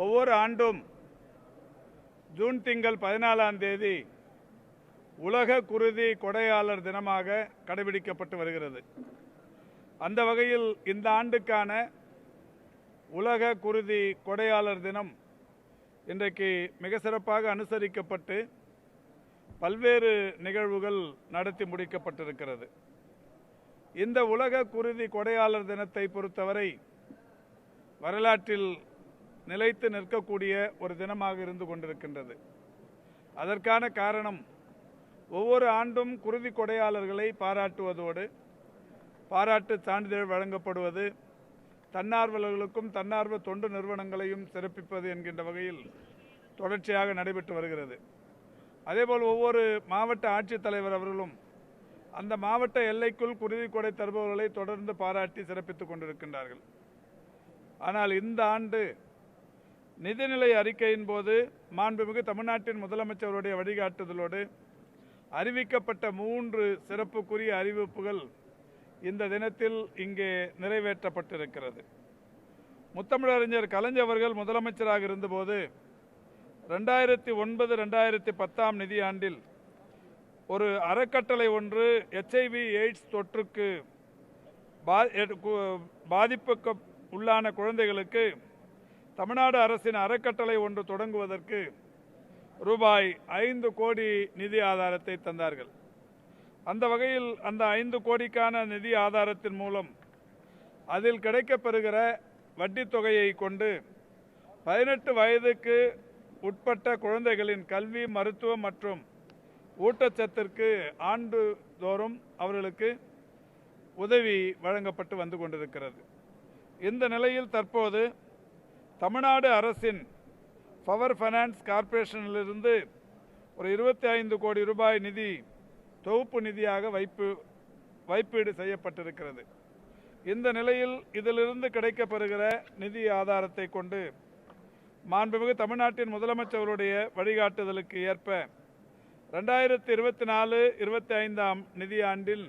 ஒவ்வொரு ஆண்டும் ஜூன் திங்கள் பதினாலாம் தேதி உலக குருதி கொடையாளர் தினமாக கடைபிடிக்கப்பட்டு வருகிறது. அந்த வகையில் இந்த ஆண்டுக்கான உலக குருதி கொடையாளர் தினம் இன்றைக்கு மிக சிறப்பாக அனுசரிக்கப்பட்டு பல்வேறு நிகழ்வுகள் நடத்தி முடிக்கப்பட்டிருக்கிறது. இந்த உலக குருதி கொடையாளர் தினத்தை பொறுத்தவரை வரலாற்றில் நிலைத்து நிற்கக்கூடிய ஒரு தினமாக இருந்து கொண்டிருக்கின்றது. அதற்கான காரணம் ஒவ்வொரு ஆண்டும் குருதி கொடையாளர்களை பாராட்டுவதோடு பாராட்டு சான்றிதழ் வழங்கப்படுவது தன்னார்வலர்களுக்கும் தன்னார்வ தொண்டு நிறுவனங்களையும் சிறப்பிப்பது என்கின்ற வகையில் தொடர்ச்சியாக நடைபெற்று வருகிறது. அதேபோல் ஒவ்வொரு மாவட்ட ஆட்சித்தலைவர் அவர்களும் அந்த மாவட்ட எல்லைக்குள் குருதி கொடை தருபவர்களை தொடர்ந்து பாராட்டி சிறப்பித்துக் கொண்டிருக்கின்றார்கள். ஆனால் இந்த ஆண்டு நிதிநிலை அறிக்கையின் போது மாண்புமிகு தமிழ்நாட்டின் முதலமைச்சருடைய வழிகாட்டுதலோடு அறிவிக்கப்பட்ட மூன்று சிறப்புக்குரிய அறிவிப்புகள் இந்த தினத்தில் இங்கே நிறைவேற்றப்பட்டிருக்கிறது. முத்தமிழறிஞர் கலைஞர்கள் அவர்கள் முதலமைச்சராக இருந்தபோது ரெண்டாயிரத்தி ஒன்பது ரெண்டாயிரத்தி பத்தாம் நிதியாண்டில் ஒரு அறக்கட்டளை ஒன்று எச்ஐவி எய்ட்ஸ் தொற்றுக்கு பா- கு- பாதிப்புக்கு உள்ளான குழந்தைகளுக்கு தமிழ்நாடு அரசின் அறக்கட்டளை ஒன்று தொடங்குவதற்கு ரூபாய் ஐந்து கோடி நிதி ஆதாரத்தை தந்தார்கள். அந்த வகையில் அந்த ஐந்து கோடிக்கான நிதி ஆதாரத்தின் மூலம் அதில் கிடைக்கப்பெறுகிற வட்டி தொகையை கொண்டு பதினெட்டு வயதுக்கு உட்பட்ட குழந்தைகளின் கல்வி மருத்துவம் மற்றும் ஊட்டச்சத்திற்கு ஆண்டுதோறும் அவர்களுக்கு உதவி வழங்கப்பட்டு வந்து கொண்டிருக்கிறது. இந்த நிலையில் தற்போது தமிழ்நாடு அரசின் பவர் ஃபைனான்ஸ் கார்ப்பரேஷனிலிருந்து ஒரு இருபத்தி ஐந்து கோடி ரூபாய் நிதி தொகுப்பு நிதியாக வைப்பு வைப்பீடு செய்யப்பட்டிருக்கிறது. இந்த நிலையில் இதிலிருந்து கிடைக்கப்பெறுகிற நிதி ஆதாரத்தை கொண்டு மாண்புமிகு தமிழ்நாட்டின் முதலமைச்சருடைய வழிகாட்டுதலுக்கு ஏற்ப ரெண்டாயிரத்தி இருபத்தி நாலு இருபத்தி ஐந்தாம் நிதியாண்டில்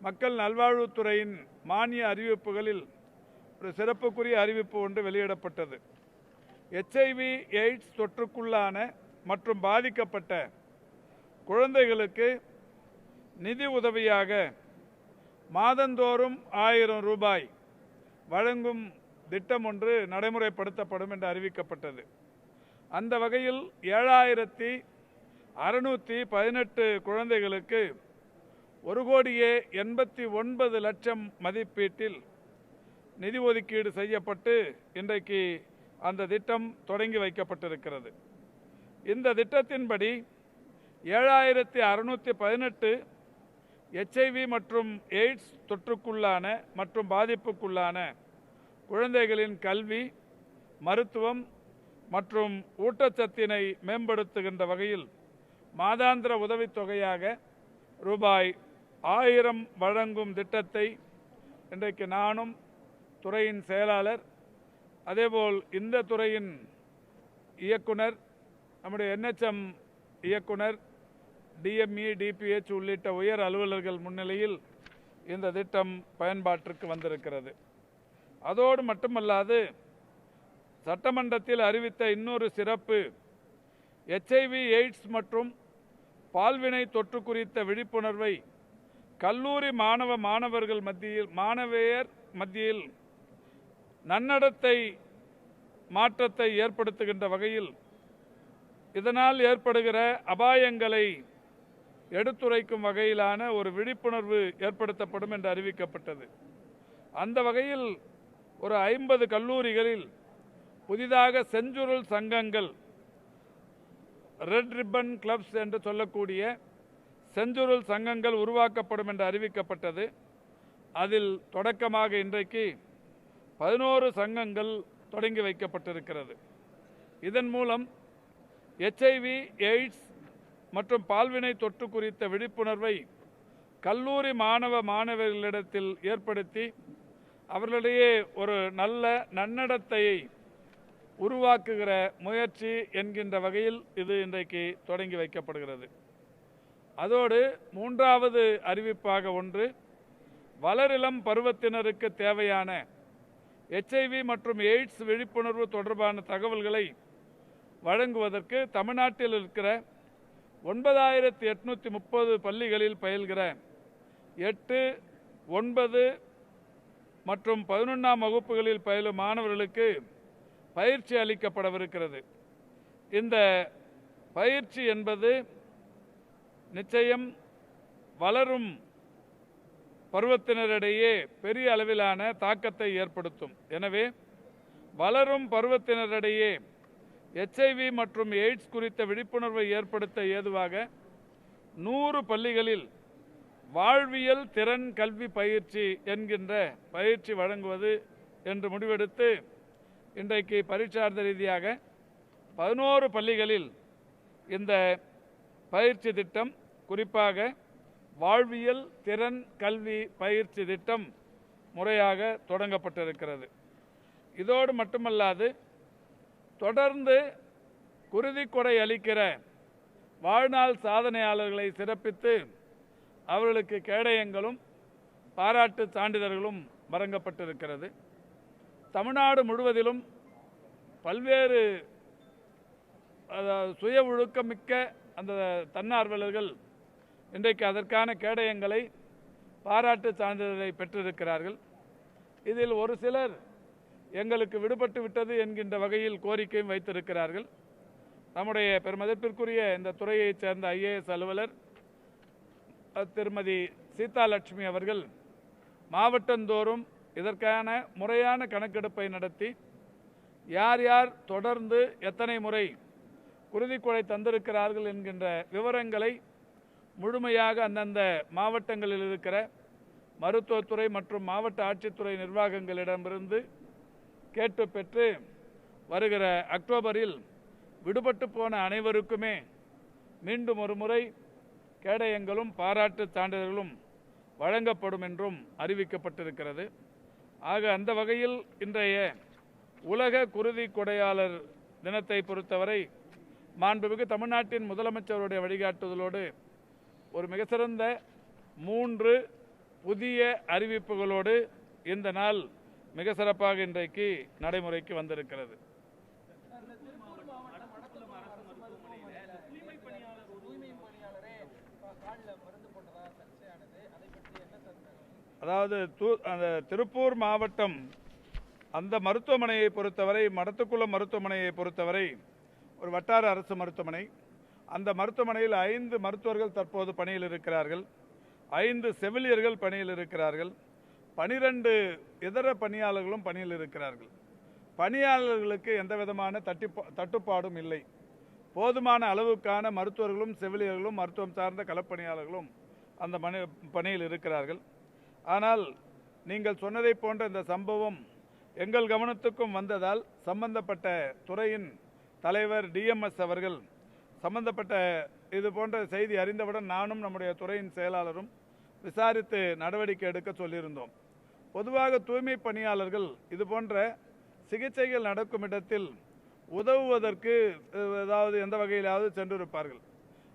மக்கள் நல்வாழ்வுத்துறையின் மானிய அறிவிப்புகளில் ஒரு சிறப்புக்குரிய அறிவிப்பு ஒன்று வெளியிடப்பட்டது. எச்ஐவி எய்ட்ஸ் தொற்றுக்குள்ளான மற்றும் பாதிக்கப்பட்ட குழந்தைகளுக்கு நிதி உதவியாக மாதந்தோறும் ஆயிரம் ரூபாய் வழங்கும் திட்டம் ஒன்று நடைமுறைப்படுத்தப்படும் என்று அறிவிக்கப்பட்டது. அந்த வகையில் ஏழாயிரத்தி அறுநூற்றி பதினெட்டு குழந்தைகளுக்கு ஒரு கோடியே எண்பத்தி ஒன்பது லட்சம் மதிப்பீட்டில் நிதி ஒதுக்கீடு செய்யப்பட்டு இன்றைக்கு அந்த திட்டம் தொடங்கி வைக்கப்பட்டிருக்கிறது. இந்த திட்டத்தின்படி ஏழாயிரத்தி அறுநூற்றி பதினெட்டு எச்ஐவி மற்றும் எய்ட்ஸ் தொற்றுக்குள்ளான மற்றும் பாதிப்புக்குள்ளான குழந்தைகளின் கல்வி மருத்துவம் மற்றும் ஊட்டச்சத்தினை மேம்படுத்துகின்ற வகையில் மாதாந்திர உதவித்தொகையாக ரூபாய் ஆயிரம் வழங்கும் திட்டத்தை இன்றைக்கு நானும் துறையின் செயலாளர் அதேபோல் இந்த துறையின் இயக்குனர் நம்முடைய என்ஹெச்எம் இயக்குனர் டிஎம்இ டிபிஹெச் உள்ளிட்ட உயர் அலுவலர்கள் முன்னிலையில் இந்த திட்டம் பயன்பாட்டிற்கு வந்திருக்கிறது. அதோடு மட்டுமல்லாது சட்டமன்றத்தில் அறிவித்த இன்னொரு சிறப்பு எச்ஐவி எய்ட்ஸ் மற்றும் பால்வினை தொற்று குறித்த விழிப்புணர்வை கல்லூரி மாணவ மாணவர்கள் மத்தியில் மாணவியர் மத்தியில் நன்னடத்தை மாற்றத்தை ஏற்படுத்துகின்ற வகையில் இதனால் ஏற்படுகிற அபாயங்களை எடுத்துரைக்கும் வகையிலான ஒரு விழிப்புணர்வு ஏற்படுத்தப்படும் என்று அறிவிக்கப்பட்டது. அந்த வகையில் ஒரு ஐம்பது கல்லூரிகளில் புதிதாக செஞ்சுருள் சங்கங்கள் ரெட் ரிப்பன் கிளப்ஸ் என்று சொல்லக்கூடிய செஞ்சுருள் சங்கங்கள் உருவாக்கப்படும் என்று அறிவிக்கப்பட்டது. அதில் தொடக்கமாக இன்றைக்கு பதினோரு சங்கங்கள் தொடங்கி வைக்கப்பட்டிருக்கிறது. இதன் மூலம் எச்ஐவி எய்ட்ஸ் மற்றும் பால்வினை தொற்று குறித்த விழிப்புணர்வை கல்லூரி மாணவ மாணவர்களிடத்தில் ஏற்படுத்தி அவர்களிடையே ஒரு நல்ல நன்னடத்தையை உருவாக்குகிற முயற்சி என்கின்ற வகையில் இது இன்றைக்கு தொடங்கி வைக்கப்படுகிறது. அதோடு மூன்றாவது அறிவிப்பாக ஒன்று வளரிளம் பருவத்தினருக்கு தேவையான எச்ஐவி மற்றும் எய்ட்ஸ் விழிப்புணர்வு தொடர்பான தகவல்களை வழங்குவதற்கு தமிழ்நாட்டில் இருக்கிற ஒன்பதாயிரத்தி எட்நூற்றி முப்பது பள்ளிகளில் பயில்கிற எட்டு ஒன்பது மற்றும் பதினொன்றாம் வகுப்புகளில் பயிலும் மாணவர்களுக்கு பயிற்சி அளிக்கப்படவிருக்கிறது. இந்த பயிற்சி என்பது நிச்சயம் வளரும் பருவத்தினரிடையே பெரிய அளவிலான தாக்கத்தை ஏற்படுத்தும். எனவே வளரும் பருவத்தினரிடையே எச்ஐவி மற்றும் எய்ட்ஸ் குறித்த விழிப்புணர்வை ஏற்படுத்த ஏதுவாக நூறு பள்ளிகளில் வாழ்வியல் திறன் கல்வி பயிற்சி என்கின்ற பயிற்சி வழங்குவது என்று முடிவெடுத்து இன்றைக்கு பரீட்சார்த்த ரீதியாக பதினோரு பள்ளிகளில் இந்த பயிற்சி திட்டம் குறிப்பாக வாழ்வியல் திறன் கல்வி பயிற்சி திட்டம் முறையாக தொடங்கப்பட்டிருக்கிறது. இதோடு மட்டுமல்லாது தொடர்ந்து குருதிக்கொடை அளிக்கிற வாழ்நாள் சாதனையாளர்களை சிறப்பித்து அவர்களுக்கு கேடயங்களும் பாராட்டு சான்றிதழ்களும் வழங்கப்பட்டிருக்கிறது. தமிழ்நாடு முழுவதிலும் பல்வேறு அதாவது, சுய ஒழுக்கமிக்க அந்த தன்னார்வலர்கள் இன்றைக்கு அதற்கான கேடயங்களை பாராட்டு சான்றிதழை பெற்றிருக்கிறார்கள். இதில் ஒரு சிலர் எங்களுக்கு விடுபட்டு விட்டது என்கின்ற வகையில் கோரிக்கையும் வைத்திருக்கிறார்கள். நம்முடைய பெருமதிப்பிற்குரிய இந்த துறையைச் சேர்ந்த ஐஏஎஸ் அலுவலர் அஹ், திருமதி சீதாலட்சுமி அவர்கள் மாவட்டந்தோறும் இதற்கான முறையான கணக்கெடுப்பை நடத்தி யார் யார் தொடர்ந்து எத்தனை முறை குருதிக்குழை தந்திருக்கிறார்கள் என்கின்ற விவரங்களை முழுமையாக அந்தந்த மாவட்டங்களில் இருக்கிற மருத்துவத்துறை மற்றும் மாவட்ட ஆட்சித்துறை நிர்வாகங்களிடமிருந்து கேட்டு பெற்று வருகிற அக்டோபரில் விடுபட்டு போன அனைவருக்குமே மீண்டும் ஒரு முறை கேடயங்களும் பாராட்டு சான்றிதழ்களும் வழங்கப்படும் என்றும் அறிவிக்கப்பட்டிருக்கிறது. ஆக அந்த வகையில் இன்றைய உலக குருதி கொடையாளர் தினத்தை பொறுத்தவரை மாண்புமிகு தமிழ்நாட்டின் முதலமைச்சருடைய வழிகாட்டுதலோடு ஒரு மிக சிறந்த மூன்று புதிய அறிவிப்புகளோடு இந்த நாள் மிக சிறப்பாக இன்றைக்கு நடைமுறைக்கு வந்திருக்கிறது. அதாவது தூ அந்த திருப்பூர் மாவட்டம் அந்த மருத்துவமனையை பொறுத்தவரை மடத்துக்குளம் மருத்துவமனையை பொறுத்தவரை ஒரு வட்டார அரசு மருத்துவமனை அந்த மருத்துவமனையில் ஐந்து மருத்துவர்கள் தற்போது பணியில் இருக்கிறார்கள். ஐந்து செவிலியர்கள் பணியில் இருக்கிறார்கள். பனிரெண்டு இதர பணியாளர்களும் பணியில் இருக்கிறார்கள். பணியாளர்களுக்கு எந்த விதமான தட்டிப்பா தட்டுப்பாடும் இல்லை. போதுமான அளவுக்கான மருத்துவர்களும் செவிலியர்களும் மருத்துவம் சார்ந்த களப்பணியாளர்களும் அந்த பணி பணியில் இருக்கிறார்கள். ஆனால் நீங்கள் சொன்னதை போன்ற இந்த சம்பவம் எங்கள் கவனத்துக்கும் வந்ததால் சம்பந்தப்பட்ட துறையின் தலைவர் டிஎம்எஸ் அவர்கள் சம்பந்தப்பட்ட இது போன்ற செய்தி அறிந்தவுடன் நானும் நம்முடைய துறையின் செயலாளரும் விசாரித்து நடவடிக்கை எடுக்க சொல்லியிருந்தோம். பொதுவாக தூய்மை பணியாளர்கள் இது போன்ற சிகிச்சைகள் நடக்கும் இடத்தில் உதவுவதற்கு ஏதாவது எந்த வகையிலாவது சென்றிருப்பார்கள்.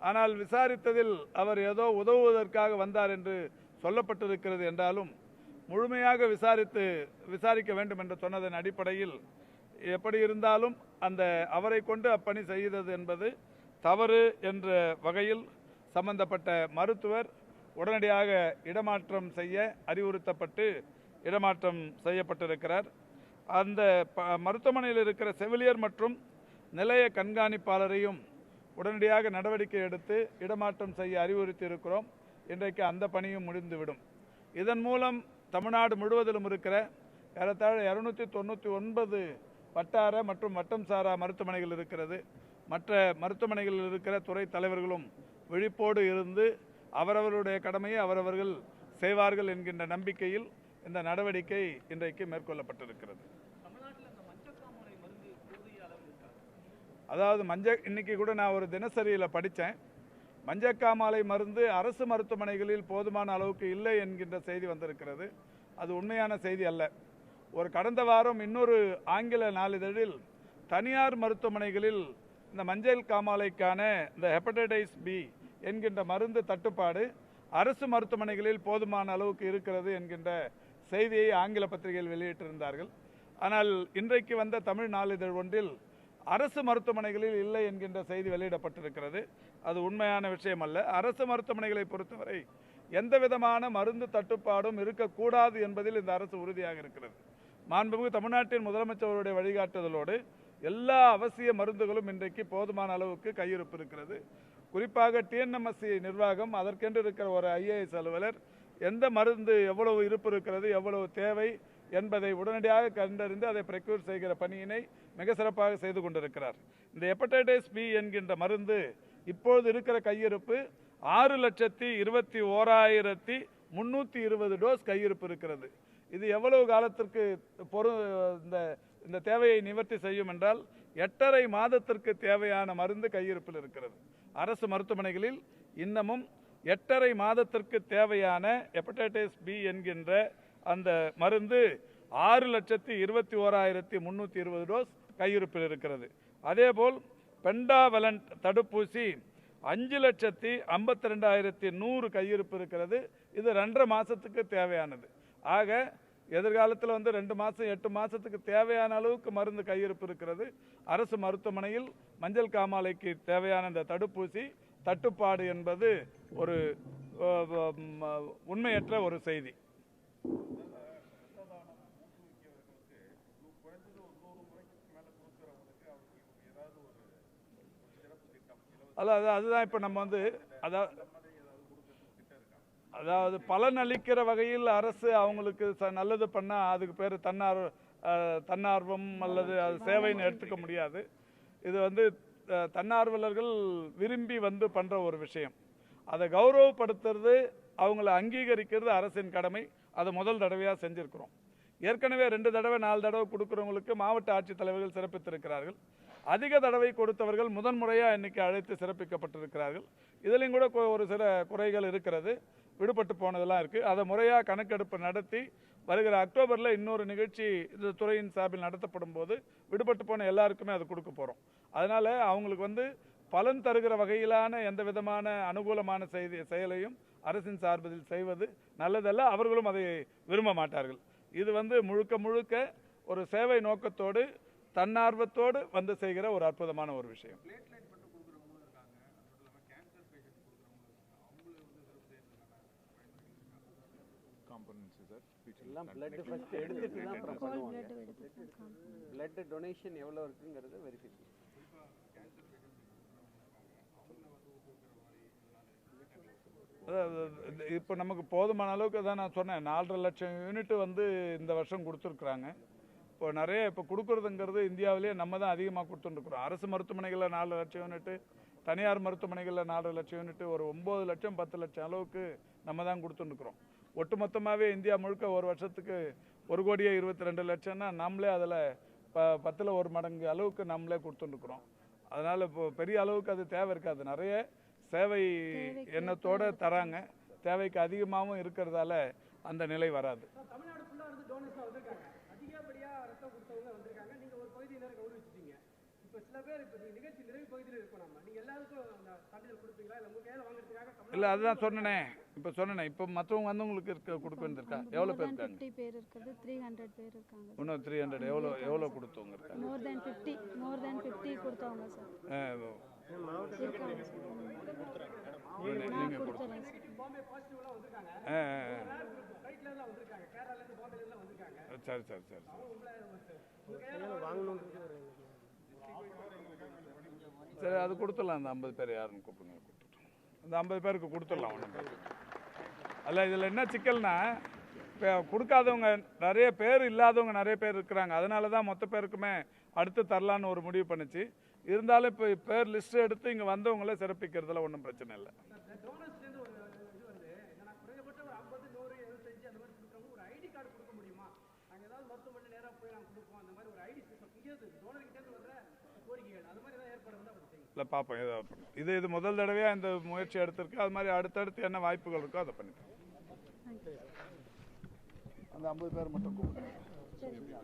ஆனால் விசாரித்ததில் அவர் ஏதோ உதவுவதற்காக வந்தார் என்று சொல்லப்பட்டிருக்கிறது என்றாலும் முழுமையாக விசாரித்து விசாரிக்க வேண்டும் என்று சொன்னதன் அடிப்படையில் எப்படி இருந்தாலும் அந்த அவரை கொண்டு அப்பணி செய்தது என்பது தவறு என்ற வகையில் சம்பந்தப்பட்ட மருத்துவர் உடனடியாக இடமாற்றம் செய்ய அறிவுறுத்தப்பட்டு இடமாற்றம் செய்யப்பட்டிருக்கிறார். அந்த ப- மருத்துவமனையில் இருக்கிற செவிலியர் மற்றும் நிலைய கண்காணிப்பாளரையும் உடனடியாக நடவடிக்கை எடுத்து இடமாற்றம் செய்ய அறிவுறுத்தி இருக்கிறோம் இன்றைக்கு அந்த பணியும் முடிந்துவிடும். இதன் மூலம் தமிழ்நாடு முழுவதிலும் இருக்கிற ஏறத்தாழ இரநூத்தி தொண்ணூற்றி ஒன்பது வட்டார மற்றும் வட்டம் சாரா மருத்துவமனைகள் இருக்கிறது. மற்ற மருத்துவமனைகளில் இருக்கிற துறை தலைவர்களும் விழிப்போடு இருந்து அவரவருடைய கடமையை அவரவர்கள் செய்வார்கள் என்கின்ற நம்பிக்கையில் இந்த நடவடிக்கை இன்றைக்கு மேற்கொள்ளப்பட்டிருக்கிறது. அதாவது மஞ்ச இன்னைக்கு கூட நான் ஒரு தினசரியில் படித்தேன். மஞ்சக்காமாலை மருந்து அரசு மருத்துவமனைகளில் போதுமான அளவுக்கு இல்லை என்கின்ற செய்தி வந்திருக்கிறது. அது உண்மையான செய்தி அல்ல. ஒரு கடந்த வாரம் இன்னொரு ஆங்கில நாளிதழில் தனியார் மருத்துவமனைகளில் இந்த மஞ்சள் காமாலைக்கான இந்த ஹெப்படைட்டிஸ் பி என்கின்ற மருந்து தட்டுப்பாடு அரசு மருத்துவமனைகளில் போதுமான அளவுக்கு இருக்கிறது என்கின்ற செய்தியை ஆங்கில பத்திரிகையில் வெளியிட்டிருந்தார்கள். ஆனால் இன்றைக்கு வந்த தமிழ் நாளிதழ் ஒன்றில் அரசு மருத்துவமனைகளில் இல்லை என்கின்ற செய்தி வெளியிடப்பட்டிருக்கிறது. அது உண்மையான விஷயம் அல்ல அரசு மருத்துவமனைகளை பொறுத்தவரை எந்த விதமான மருந்து தட்டுப்பாடும் இருக்கக்கூடாது என்பதில் இந்த அரசு உறுதியாக இருக்கிறது. மாண்புமிகு தமிழ்நாட்டின் முதலமைச்சருடைய வழிகாட்டுதலோடு எல்லா அவசிய மருந்துகளும் இன்றைக்கு போதுமான அளவுக்கு கையிருப்பு இருக்கிறது. குறிப்பாக டிஎன்எம்எஸ்சி நிர்வாகம் அதற்கென்று இருக்கிற ஒரு ஐஏஎஸ் அலுவலர் எந்த மருந்து எவ்வளவு இருப்பு இருக்கிறது எவ்வளவு தேவை என்பதை உடனடியாக கண்டறிந்து அதை ப்ரெக்யூர் செய்கிற பணியினை மிக சிறப்பாக செய்து கொண்டிருக்கிறார். இந்த ஹெப்படைட்டிஸ் பி என்கின்ற மருந்து இப்பொழுது இருக்கிற கையிருப்பு ஆறு லட்சத்தி இருபத்தி ஓராயிரத்தி முன்னூற்றி இருபது டோஸ் கையிருப்பு இருக்கிறது. இது எவ்வளவு காலத்திற்கு பொரு இந்த இந்த தேவையை நிவர்த்தி செய்யும் என்றால் எட்டரை மாதத்திற்கு தேவையான மருந்து கையிருப்பில் இருக்கிறது. அரசு மருத்துவமனைகளில் இன்னமும் எட்டரை மாதத்திற்கு தேவையான ஹெப்படைட்டிஸ் பி என்கின்ற அந்த மருந்து ஆறு லட்சத்தி இருபத்தி ஓராயிரத்தி முந்நூற்றி இருபது டோஸ் கையிருப்பில் இருக்கிறது. அதேபோல் பெண்டாவலண்ட் தடுப்பூசி அஞ்சு லட்சத்தி ஐம்பத்தி ரெண்டாயிரத்தி நூறு கையிருப்பு இருக்கிறது. இது ரெண்டரை மாதத்துக்கு தேவையானது. ஆக எதிர்காலத்தில் வந்து ரெண்டு மாதம் எட்டு மாதத்துக்கு தேவையான அளவுக்கு மருந்து கையிருப்பு இருக்கிறது. அரசு மருத்துவமனையில் மஞ்சள் காமாலைக்கு தேவையான இந்த தடுப்பூசி தட்டுப்பாடு என்பது ஒரு உண்மையற்ற ஒரு செய்தி. அதாவது அதுதான் இப்போ நம்ம வந்து அதாவது அதாவது பலன் அளிக்கிற வகையில் அரசு அவங்களுக்கு ச- நல்லது பண்ணால் அதுக்கு பேர் தன்னார் தன்னார்வம் அல்லது அது சேவைன்னு எடுத்துக்க முடியாது. இது வந்து தன்னார்வலர்கள் விரும்பி வந்து பண்ணுற ஒரு விஷயம். அதை கௌரவப்படுத்துறது அவங்கள அங்கீகரிக்கிறது அரசின் கடமை. அதை முதல் தடவையாக செஞ்சுருக்கிறோம். ஏற்கனவே ரெண்டு தடவை நாலு தடவை கொடுக்குறவங்களுக்கு மாவட்ட ஆட்சித்தலைவர்கள் சிறப்பித்திருக்கிறார்கள். அதிக தடவை கொடுத்தவர்கள் முதன் முறையாக இன்னைக்கு அழைத்து சிறப்பிக்கப்பட்டிருக்கிறார்கள். இதிலையும் கூட ஒரு சில குறைகள் இருக்கிறது. விடுபட்டு போனதெல்லாம் இருக்குது அதை முறையாக கணக்கெடுப்பு நடத்தி வருகிற அக்டோபரில் இன்னொரு நிகழ்ச்சி இந்த துறையின் சார்பில் நடத்தப்படும் போது விடுபட்டு போன எல்லாருக்குமே அது கொடுக்க போகிறோம் அதனால் அவங்களுக்கு வந்து பலன் தருகிற வகையிலான எந்த விதமான அனுகூலமான செய்தி செயலையும் அரசின் சார்பில் செய்வது நல்லதல்ல. அவர்களும் அதை விரும்ப மாட்டார்கள். இது வந்து முழுக்க முழுக்க ஒரு சேவை நோக்கத்தோடு தன்னார்வத்தோடு வந்து செய்கிற ஒரு அற்புதமான ஒரு விஷயம். எல்லாம் பிளட் ஃபர்ஸ்ட் எடுத்துட்டு தான் அப்புறம் பண்ணுவாங்க. பிளட் டொனேஷன் எவ்வளோ இருக்குங்கிறது வெரிஃபிகேஷன் அதாவது இப்போ நமக்கு போதுமான அளவுக்கு தான் நான் சொன்னேன். நாலரை லட்சம் யூனிட் வந்து இந்த வருஷம் கொடுத்துருக்குறாங்க. இப்போ நிறைய இப்போ கொடுக்குறதுங்கிறது இந்தியாவிலேயே நம்ம தான் அதிகமாக கொடுத்துட்டுருக்குறோம். அரசு மருத்துவமனைகளில் நாலு லட்சம் யூனிட்டு தனியார் மருத்துவமனைகளில் நாலு லட்சம் யூனிட்டு ஒரு ஒம்பது லட்சம் பத்து லட்சம் அளவுக்கு நம்ம தான் கொடுத்துட்டுருக்குறோம். ஒட்டுமொத்தமாகவே இந்தியா முழுக்க ஒரு வருஷத்துக்கு ஒரு கோடியே இருபத்தி ரெண்டு லட்சம்னா நம்மளே அதில் ப பத்தில் ஒரு மடங்கு அளவுக்கு நம்மளே கொடுத்துட்டுருக்குறோம் அதனால் இப்போ பெரிய அளவுக்கு அது தேவை இருக்காது. நிறைய சேவை எண்ணத்தோட தராங்க. தேவைக்கு அதிகமாகவும் இருக்கிறதால அந்த நிலை வராது. இல்லை அதுதான் சொன்னனே. இப்போ சொன்னனே இப்போ மற்றவங்க வந்தவங்களுக்கு இருக்க கொடுக்க வேண்டியிருக்கா எவ்வளோ பேர் இருக்காங்க? பேர் இருக்கிறது த்ரீ ஹண்ட்ரட் பேர் இருக்காங்க இன்னும் த்ரீ ஹண்ட்ரட் எவ்வளோ எவ்வளோ கொடுத்தவங்க இருக்காங்க? More than fifty more than fifty கொடுத்தவங்க சார் ஆ, இருக்காங்க சார் நீங்க- நான் நீங்க கொடுத்துறேன் சார் பாம்பே பாசிட்டிவ்லாம் வந்திருக்காங்க ஆ, ஆ, ஃப்ளைட்லேருந்து வந்திருக்காங்க கேரளாலேருந்து பாம்பேலேருந்து வந்திருக்காங்க ஆ. சரி சரி சரி சரி. சரி அது கொடுத்துடலாம். அந்த ஐம்பது பேர் யாருன்னு கூப்பிடுங்க கொடுத்துட்டோம் அந்த ஐம்பது பேருக்கு கொடுத்துடலாம் ஒன்றும் அல்ல இதில் என்ன சிக்கல்னா இப்போ கொடுக்காதவங்க நிறைய பேர் இல்லாதவங்க நிறைய பேர் இருக்கிறாங்க. அதனால தான் மொத்த பேருக்குமே அடுத்து தரலான்னு ஒரு முடிவு பண்ணுச்சு. இருந்தாலும் இப்போ பேர் லிஸ்ட் எடுத்து இங்கே வந்தவங்கள சிறப்பிக்கிறதுல ஒன்றும் பிரச்சனை இல்லை. இல்லை பார்ப்போம் இது இது முதல் தடவையாக இந்த முயற்சி எடுத்திருக்கு. அது மாதிரி அடுத்தடுத்து என்ன வாய்ப்புகள் இருக்கோ அதை பண்ணிக்கலாம். அந்த ஐம்பது பேர் மட்டும் கூப்பிடுங்க தெரியல